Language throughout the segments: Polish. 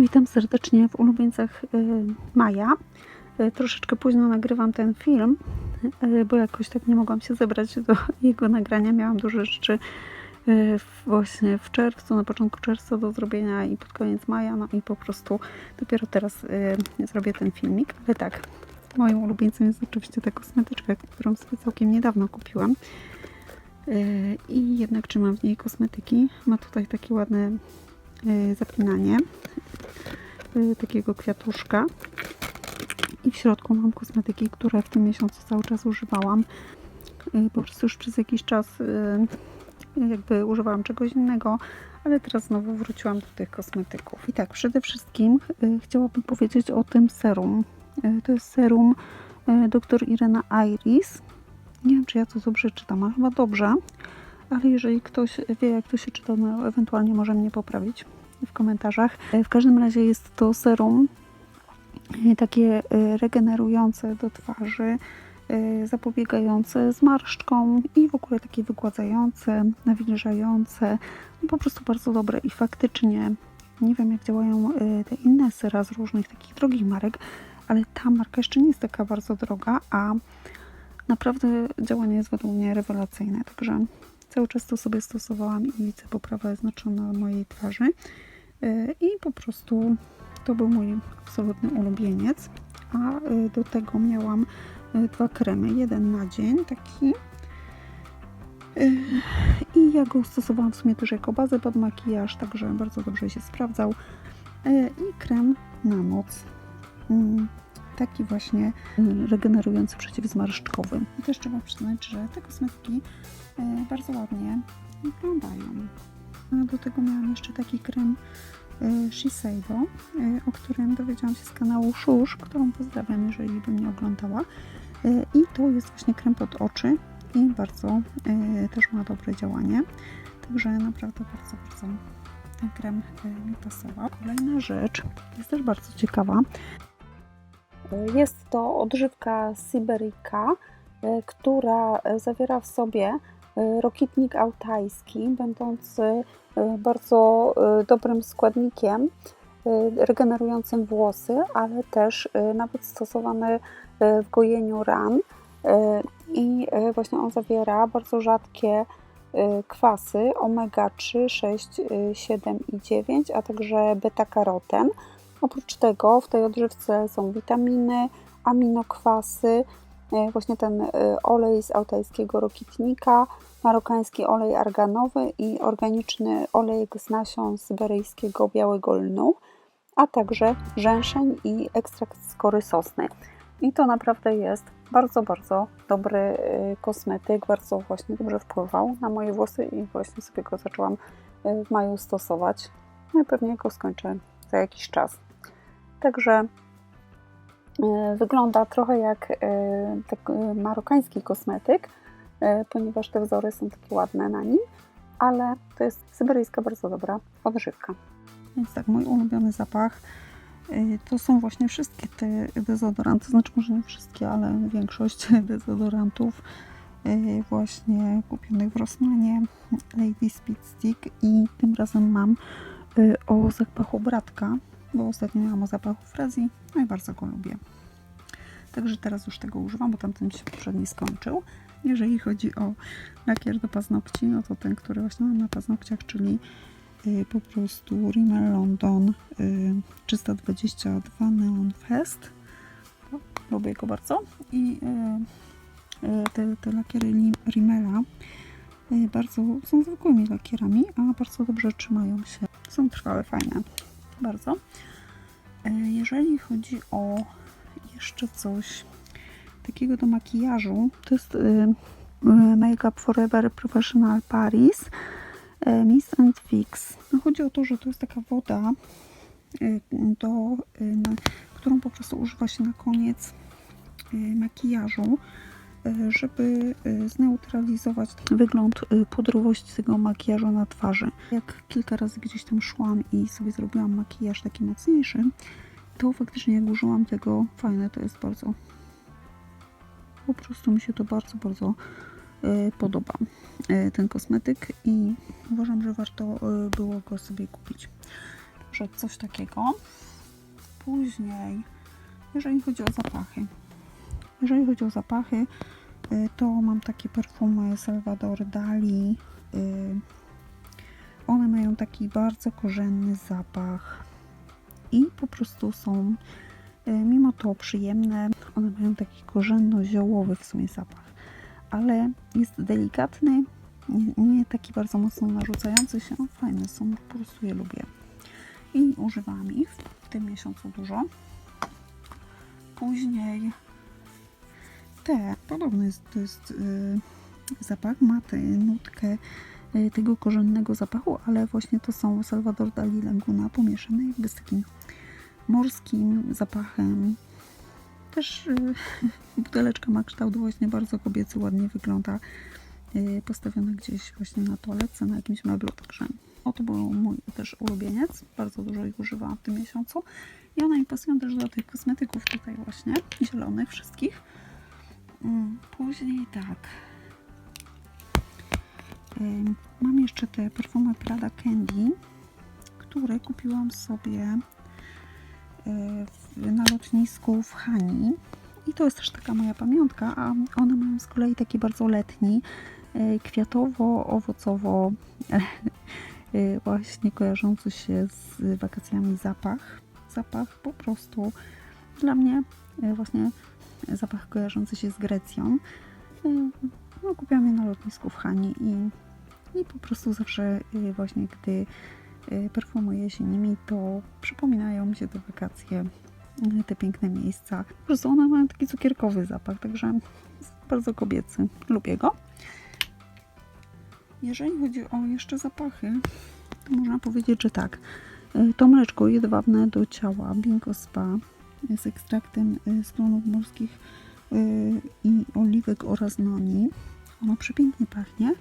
Witam serdecznie w ulubieńcach y, Maja. Y, Troszeczkę późno nagrywam ten film, y, bo jakoś tak nie mogłam się zebrać do jego nagrania. Miałam dużo rzeczy właśnie w czerwcu, na początku czerwca do zrobienia i pod koniec maja, no i po prostu dopiero teraz zrobię ten filmik. Ale tak, moim ulubieńcem jest oczywiście ta kosmetyczka, którą sobie całkiem niedawno kupiłam. I jednak trzymam w niej kosmetyki. Ma tutaj takie ładne zapinanie y, takiego kwiatuszka. I w środku mam kosmetyki, które w tym miesiącu cały czas używałam. Y, Po prostu już przez jakiś czas jakby używałam czegoś innego, ale teraz znowu wróciłam do tych kosmetyków. I tak, przede wszystkim chciałabym powiedzieć o tym serum. To jest serum dr Irena Iris. Nie wiem, czy ja to dobrze czytam, ale chyba dobrze. Ale jeżeli ktoś wie, jak to się czyta, no ewentualnie może mnie poprawić w komentarzach. W każdym razie jest to serum e, takie e, regenerujące do twarzy, e, zapobiegające zmarszczkom i w ogóle takie wygładzające, nawilżające. No po prostu bardzo dobre i faktycznie nie wiem jak działają te inne sera z różnych takich drogich marek, ale ta marka jeszcze nie jest taka bardzo droga, a naprawdę działanie jest według mnie rewelacyjne, także cały czas to sobie stosowałam i widzę poprawę znaczną na mojej twarzy. Yy, I po prostu to był mój absolutny ulubieniec. A yy, do tego miałam yy, dwa kremy. Jeden na dzień, taki. I ja go stosowałam w sumie też jako bazę pod makijaż, także bardzo dobrze się sprawdzał. I krem na noc. Mm, Taki właśnie yy, regenerujący przeciwzmarszczkowy. I też trzeba przyznać, że te kosmetyki yy, bardzo ładnie wyglądają. Do tego miałam jeszcze taki krem y, Shiseido, y, o którym dowiedziałam się z kanału Szusz, którą pozdrawiam, jeżeli by mnie oglądała. I to jest właśnie krem pod oczy i bardzo też ma dobre działanie. Także naprawdę bardzo, bardzo ten krem mi pasował. Kolejna rzecz jest też bardzo ciekawa. Jest to odżywka Syberyka, y, która y, zawiera w sobie y, rokitnik altajski, będący bardzo dobrym składnikiem regenerującym włosy, ale też nawet stosowany w gojeniu ran. I właśnie on zawiera bardzo rzadkie kwasy omega 3, 6, y, 7 i 9, a także beta-karoten. Oprócz tego w tej odżywce są witaminy, aminokwasy, y, właśnie ten y, olej z altajskiego rokitnika, marokański olej arganowy i organiczny olejek z nasion syberyjskiego białego lnu, a także rzęszeń i ekstrakt skory sosny. I to naprawdę jest bardzo, bardzo dobry y, kosmetyk, bardzo właśnie dobrze wpływał na moje włosy i właśnie sobie go zaczęłam w maju stosować. No i pewnie go skończę za jakiś czas. Także y, wygląda trochę jak y, tak, y, marokański kosmetyk, ponieważ te wzory są takie ładne na nim, ale to jest syberyjska bardzo dobra odżywka. Więc tak, mój ulubiony zapach to są właśnie wszystkie te dezodoranty, znaczy może nie wszystkie, ale większość dezodorantów właśnie kupionych w Rossmanie Lady Speed Stick i tym razem mam o zapachu bratka, bo ostatnio miałam o zapachu Frezji, no i bardzo go lubię. Także teraz już tego używam, bo tamten się poprzedni skończył. Jeżeli chodzi o lakier do paznokci, no to ten, który właśnie mam na paznokciach, czyli y, po prostu Rimmel London y, 322 Neon Fest. No, lubię go bardzo. I y, y, te, te lakiery Rimmela y, bardzo są zwykłymi lakierami, a bardzo dobrze trzymają się. Są trwałe, fajne. Bardzo. Y, Jeżeli chodzi o jeszcze coś takiego do makijażu, to jest y, y, Make Up Forever Professional Paris y, Mist and Fix. No chodzi o to, że to jest taka woda, y, do, na, którą po prostu używa się na koniec makijażu, żeby y, zneutralizować wygląd y, pudrowości tego makijażu na twarzy. Jak kilka razy gdzieś tam szłam i sobie zrobiłam makijaż taki mocniejszy, to faktycznie jak użyłam tego, fajne to jest bardzo. Po prostu mi się to bardzo, bardzo podoba ten kosmetyk i uważam, że warto było go sobie kupić. że coś takiego. Później, jeżeli chodzi o zapachy, jeżeli chodzi o zapachy, y, to mam takie perfumy Salvador Dali. y, One mają taki bardzo korzenny zapach i po prostu są y, mimo to przyjemne. One mają taki korzenno-ziołowy w sumie zapach, ale jest delikatny, nie, taki bardzo mocno narzucający się. No, fajne są, po prostu je lubię. I używam ich w tym miesiącu dużo. Później te, podobny jest, to jest y, zapach, ma tę nutkę y, tego korzennego zapachu, ale właśnie to są Salvador Dali Laguna pomieszane jakby z takim morskim zapachem. Też y, buteleczka ma kształt właśnie bardzo kobiecy, ładnie wygląda. Y, postawiona gdzieś właśnie na toaletce, na jakimś meblu, także o, to był mój też ulubieniec. Bardzo dużo ich używałam w tym miesiącu. I one mi pasują też do tych kosmetyków tutaj właśnie, zielonych wszystkich. Mm, Później tak. Ym, Mam jeszcze te perfumy Prada Candy, które kupiłam sobie y, na lotnisku w Hani. I to jest też taka moja pamiątka, a one mają z kolei taki bardzo letni, y, kwiatowo-owocowo y, właśnie kojarzący się z wakacjami zapach. Zapach po prostu dla mnie y, właśnie zapach kojarzący się z Grecją. Y, No, kupiłam je na lotnisku w Hani i, i po prostu zawsze y, właśnie gdy y, perfumuję się nimi, to przypominają mi się te wakacje, te piękne miejsca. Po prostu one mają taki cukierkowy zapach, także bardzo kobiecy. Lubię go. Jeżeli chodzi o jeszcze zapachy, to można powiedzieć, że tak. To mleczko jedwabne do ciała Bingo Spa z ekstraktem y, z klonów morskich y, i oliwek oraz noni. Ono przepięknie pachnie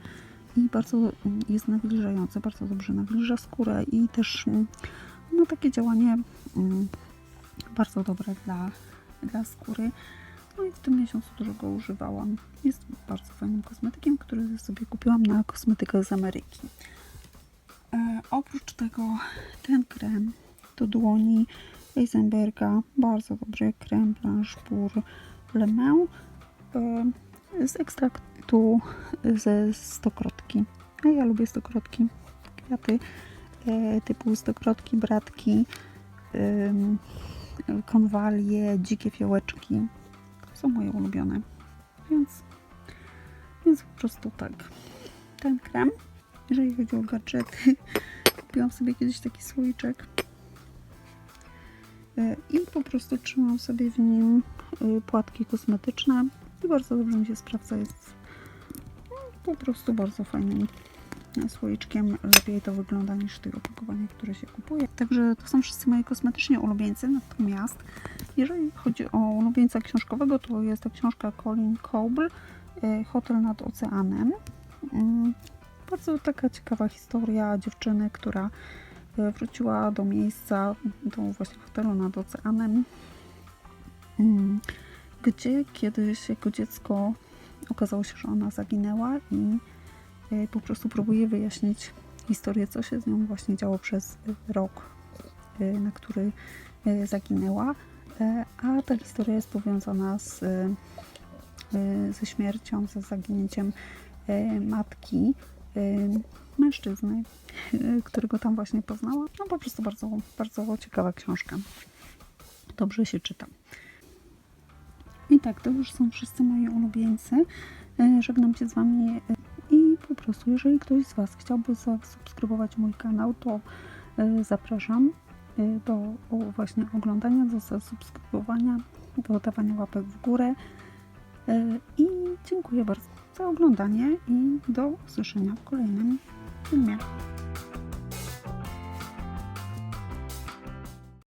i bardzo mm, jest nawilżające, bardzo dobrze nawilża skórę i też ma takie działanie bardzo dobre dla, dla skóry. No i w tym miesiącu dużo go używałam. Jest bardzo fajnym kosmetykiem, który sobie kupiłam na kosmetykach z Ameryki. E, oprócz tego ten krem do dłoni Eisenberga, bardzo dobry krem Blanche pour Le e, z ekstraktu ze stokrotki. A ja lubię stokrotki, kwiaty e, typu stokrotki, bratki, konwalie, dzikie fiołeczki. To są moje ulubione. Więc, więc po prostu tak. Ten krem, jeżeli chodzi o gadżety, kupiłam sobie kiedyś taki słoiczek i po prostu trzymam sobie w nim e, płatki kosmetyczne i bardzo dobrze mi się sprawdza. Jest no, po prostu bardzo fajnym słoiczkiem. Lepiej to wygląda niż tych opakowania, które się kupuje. Także to są wszyscy moi kosmetycznie ulubieńcy. Natomiast jeżeli chodzi o ulubieńca książkowego, to jest to książka Colin Coble e, Hotel nad oceanem. Mm, Bardzo taka ciekawa historia dziewczyny, która e, wróciła do miejsca, do właśnie hotelu nad oceanem, mm, gdzie kiedyś jako dziecko okazało się, że ona zaginęła i e, po prostu próbuje wyjaśnić historię, co się z nią właśnie działo przez e, rok, e, na który e, zaginęła. E, A ta historia jest powiązana z, e, e, ze śmiercią, ze zaginięciem e, matki e, mężczyzny, e, którego tam właśnie poznała. No po prostu bardzo, bardzo ciekawa książka. Dobrze się czyta. I tak, to już są wszyscy moi ulubieńcy. E, Żegnam się z Wami i po prostu, jeżeli ktoś z Was chciałby zasubskrybować mój kanał, to zapraszam do właśnie oglądania, do zasubskrybowania, do dawania łapek w górę. I dziękuję bardzo za oglądanie i do usłyszenia w kolejnym filmie.